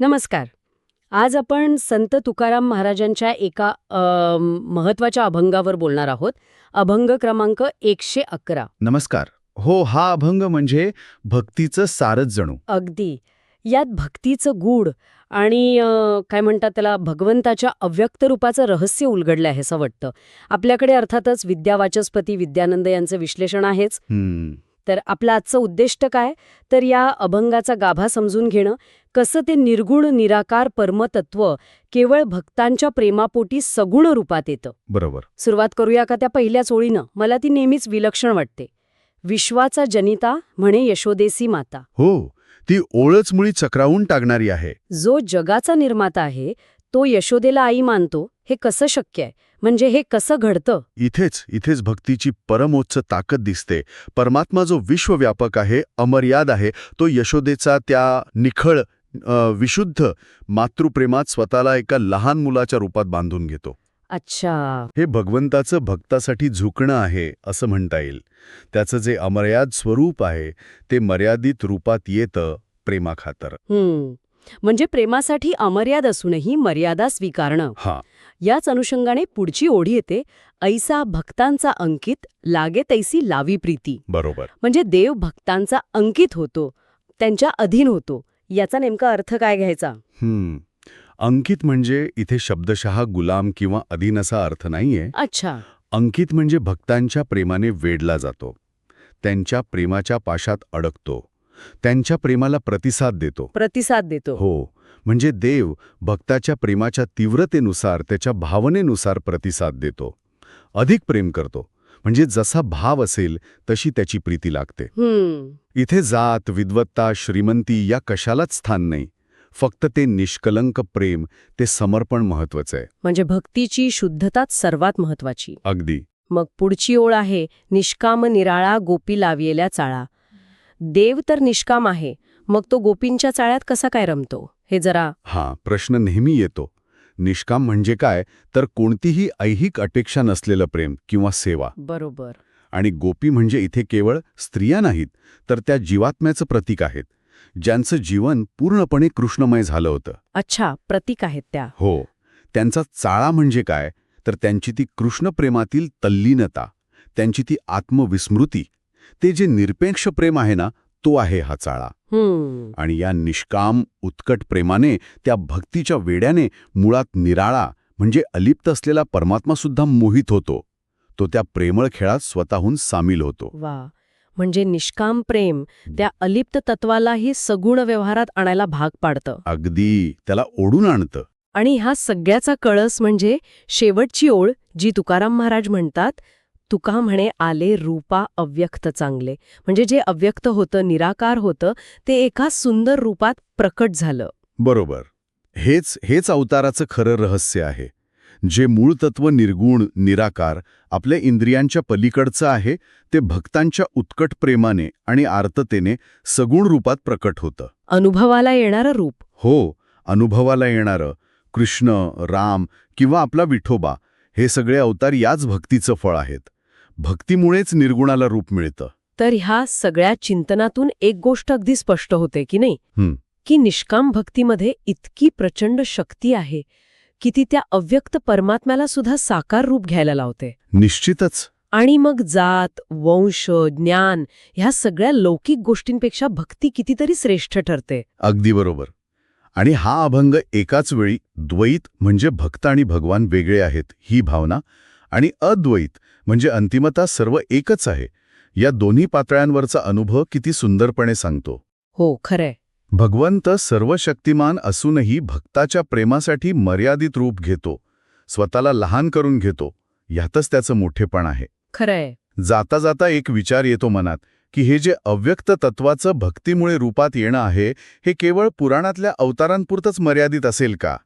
नमस्कार. आज आपण संत तुकाराम महाराजांच्या एका महत्त्वाच्या अभंगावर बोलणार आहोत. अभंग क्रमांक एकशे अकरा. नमस्कार. हो हा अभंग म्हणजे भक्तीचं सारच जणू. अगदी. यात भक्तीचं गूढ आणि अ, काय म्हणतात त्याला भगवंताच्या अव्यक्त रूपाचं रहस्य उलगडलं आहे असं वाटतं. आपल्याकडे अर्थातच विद्यावाचस्पती विद्यानंद यांचं विश्लेषण आहेच. हम्म, तर आपलं आजचं उद्दिष्ट काय? तर या अभंगाचा गाभा समजून घेणं. कसं ते निर्गुण निराकार परमतत्व केवळ भक्तांच्या प्रेमापोटी सगुण रूपात येतं? बरोबर. सुरुवात करूया का त्या पहिल्याच ओळीनं? मला ती नेहमीच विलक्षण वाटते. विश्वाचा जनिता म्हणे यशोदेसी माता. हो ती ओळच मुळी चक्रावून टाकणारी आहे. जो जगाचा निर्माता आहे तो यशोदेला आई मानतो हे कसं शक्य आहे? म्हणजे हे कसं घडतं? इथेच इथेच भक्तीची परमोच्च ताकद दिसते. परमात्मा जो विश्वव्यापक आहे अमर्याद आहे तो यशोदेचा त्या निखळ विशुद्ध मातृप्रेमात स्वतःला एका लहान मुलाच्या रूपात बांधून घेतो. अच्छा. हे भगवंताचं भक्तासाठी झुकणं आहे असं म्हणता येईल. त्याचं जे अमर्याद स्वरूप आहे ते मर्यादित रूपात येतं प्रेमाखातर. म्हणजे प्रेमासाठी अमर्याद असूनही मर्यादा स्वीकारणं. याच अनुषंगाने पुढची ओढी येते ऐसा भक्तांचा अंकित लागे तैसी लावी प्रीती. बरोबर. म्हणजे देव भक्तांचा अंकित होतो त्यांच्या अधीन होतो. याचा नेमका अर्थ काय घ्यायचा? हम्म. अंकित म्हणजे इथे शब्दशः गुलाम किंवा अधीन असा अर्थ नाहीये. अच्छा. अंकित म्हणजे भक्तांच्या प्रेमाने वेढला जातो. त्यांच्या प्रेमाच्या पाशात अडकतो. त्यांच्या प्रेमाला प्रतिसाद देतो. प्रतिसाद देतो. हो म्हणजे देव भक्ताच्या प्रेमाच्या तीव्रतेनुसार त्याच्या भावनेनुसार प्रतिसाद देतो. अधिक प्रेम करतो. म्हणजे जसा भाव असेल तशी त्याची प्रीती लागते. इथे जात विद्वत्ता श्रीमंती या कशालाच स्थान नाही. फक्त ते निष्कलंक प्रेम ते समर्पण महत्वाचं आहे. म्हणजे भक्तीची शुद्धताच सर्वात महत्वाची अगदी. मग पुढची ओळ आहे निष्काम निराळा गोपी लावलेल्या चाळा. देव तर निष्काम आहे मग तो गोपींच्या चाळ्यात कसा काय रमतो? हे जरा हा प्रश्न नेहमी येतो. निष्काम म्हणजे काय? तर कोणतीही ऐहिक अपेक्षा नसलेलं प्रेम किंवा सेवा. बरोबर. आणि गोपी म्हणजे इथे केवळ स्त्रिया नाहीत तर त्या जीवात्म्याचं प्रतीक आहेत. ज्यांचं जीवन पूर्णपणे कृष्णमय झालं होतं. अच्छा प्रतीक आहेत त्या. हो. त्यांचा चाळा म्हणजे काय? तर त्यांची ती कृष्णप्रेमातील तल्लीनता त्यांची ती आत्मविस्मृती ते जे निरपेक्ष प्रेम आहे ना तो आहे हा चाळा. आणि या निष्काम उत्कट प्रेमाने त्या भक्तीच्या वेड्याने मुळात निराळा म्हणजे अलिप्त असलेला परमात्मा सुद्धा मोहित होतो. तो त्या प्रेमळ खेळात स्वतःहून सामील होतो. वा. म्हणजे निष्काम प्रेम त्या अलिप्त तत्वालाही सगुण व्यवहारात आणायला भाग पाडतं. अगदी. त्याला ओढून आणतं. आणि ह्या सगळ्याचा कळस म्हणजे शेवटची ओळ जी तुकाराम महाराज म्हणतात तुका म्हणे आले रूपा अव्यक्त चांगले. म्हणजे जे अव्यक्त होतं निराकार होतं ते एका सुंदर रूपात प्रकट झालं. बरोबर. हेच हेच अवताराचं खरं रहस्य आहे. जे मूळ तत्व निर्गुण निराकार आपल्या इंद्रियांच्या पलीकडचं आहे ते भक्तांच्या उत्कट प्रेमाने आणि आर्ततेने सगुण रूपात प्रकट होतं. अनुभवाला येणारं रूप. हो अनुभवाला येणारं कृष्ण राम किंवा आपला विठोबा हे सगळे अवतार याच भक्तीचं फळ आहेत. भक्तीमुळेच निर्गुणाला रूप मिळतं. तर ह्या सगळ्या चिंतनातून एक गोष्ट अगदी स्पष्ट होते की नाही. की निष्काम भक्तीमध्ये इतकी प्रचंड शक्ती आहे की ती त्या अव्यक्त परमात्म्याला सुद्धा साकार रूप घ्यायला लावते. निश्चितच. आणि मग जात वंश ज्ञान ह्या सगळ्या लौकिक गोष्टींपेक्षा भक्ती कितीतरी श्रेष्ठ ठरते. अगदी बरोबर. आणि हा अभंग एकाच वेळी द्वैत म्हणजे भक्त आणि भगवान वेगळे आहेत ही भावना आणि अद्वैत म्हणजे अंतिमता सर्व एकच आहे. या दोन्ही पातळ्यांवरचा अनुभव किती सुंदरपणे सांगतो. हो खरंय. भगवंत सर्व शक्तिमान असूनही भक्ताच्या प्रेमासाठी मर्यादित रूप घेतो. स्वतःला लहान करून घेतो. ह्यातच त्याचं मोठेपण आहे. खरंय. जाता जाता एक विचार येतो मनात की हे जे अव्यक्त तत्वाचं भक्तीमुळे रूपात येणं आहे हे केवळ पुराणातल्या अवतारांपुरतंच मर्यादित असेल का?